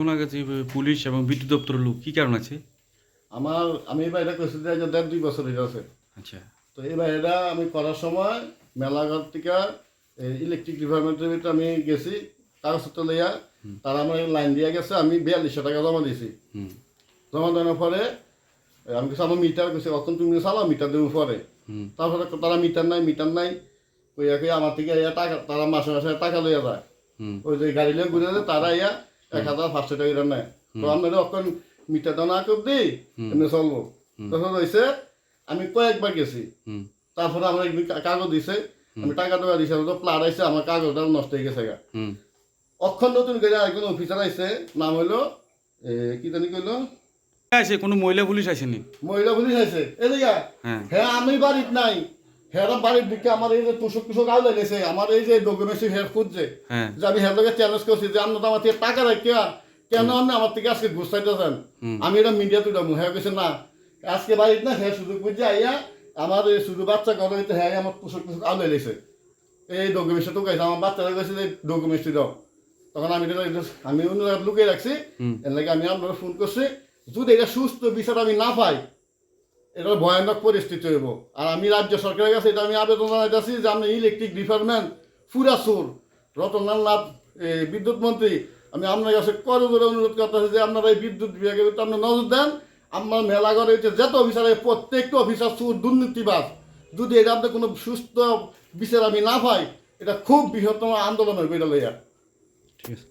শোনা গেছে পুলিশ এবং বিদ্যুৎ দপ্তরের লোক। কি কারণ আছে? আমার আমি এই বাড়িটা করছি যে দেড় দুই বছর হয়ে গেছে। আচ্ছা। তো এই বাড়িটা আমি করার সময় মেলাঘর থেকে ইলেকট্রিক ডিপার্টমেন্টের ভিতরে আমি গেছি কাগজপত্র লইয়া তারা আমার লাইন দিয়ে গেছে আমি বিয়াল্লিশশো টাকা জমা দিয়েছি। হুম। জমা দেওয়ার পরে আমি কিছু আমার মিটার গেছে অখন তুমি চালাও মিটার দেবো পরে। হুম। তারপরে তারা মিটার নাই মিটার নাই। কইয়া কইয়া আমার থেকে ইয়া টাকা তারা মাসে মাসে টাকা লইয়া যায়। ওই যে গাড়ি লিয়ে ঘুরে যায় তারা ইয়া এক হাজার পাঁচশো টাকা করে নেয় তো আপনারা অখন মিটার দাও না কর দিই এমনি চলবো। তখন হয়েছে আমি কয়েকবার গেছি। তারপরে আমার একদিন কাগজ দিছে আমি টাকা টাকা দিছে তো প্লার আইছে আমার কাগজটা নষ্ট হয়ে গেছে গা। হুম। অক্ষর নতুন করে একজন অফিসার আইছে নাম হইল এ, কি জানি কইলো? আছে কোনো মহিলা পুলিশ আসেনি মহিলা পুলিশ আইছে। এদিকে হ্যাঁ। হ্যাঁ আমি বাড়িত নাই। হ্যাঁ বাড়ির দিকে আমার এই যে তুষক তুষক আমার এই যে ডকুমেন্টস হের খুঁজছে হ্যাঁ। যে আমি হের লোকের চ্যালেঞ্জ করছি যে তো আমার থেকে টাকা রাখি কেন আপনি আমার থেকে আজকে ঘুষ চাইতেছেন? আমি এটা মিডিয়া তুলে হ্যাঁ কেছে না আজকে না হ্যাঁ সুযোগ বুঝছে আইয়া আমার এই শুধু বাচ্চা ঘর হইতে হ্যাঁ আমার তুষক তুষক এই ডকুমেন্টসটা তো আমার বাচ্চারা গেছে যে ডকুমেন্টসটি দাও। তখন আমি আমি অন্য লুকিয়ে রাখছি এর লাগে আমি আপনার ফোন করছি যদি এটা সুস্থ বিচার আমি না পাই এটা ভয়ানক পরিস্থিতি হইব। আর আমি রাজ্য সরকারের কাছে এটা আমি আবেদন জানাইতেছি যে আপনি ইলেকট্রিক ডিপার্টমেন্ট পুরা সুর। রতনলাল নাথ বিদ্যুৎ মন্ত্রী, আমি আপনার কাছে করে অনুরোধ করতেছি যে আপনারা এই বিদ্যুৎ ভিতরে আপনি নজর দেন। আমার মেলাঘরে হচ্ছে যত অফিসার প্রত্যেকটা অফিসার সুর দুর্নীতিবাজ। যদি এটা আপনি কোনো সুস্থ বিচার আমি না পাই, এটা খুব বৃহত্তম আন্দোলন হইব এটা লইয়া। ঠিক আছে।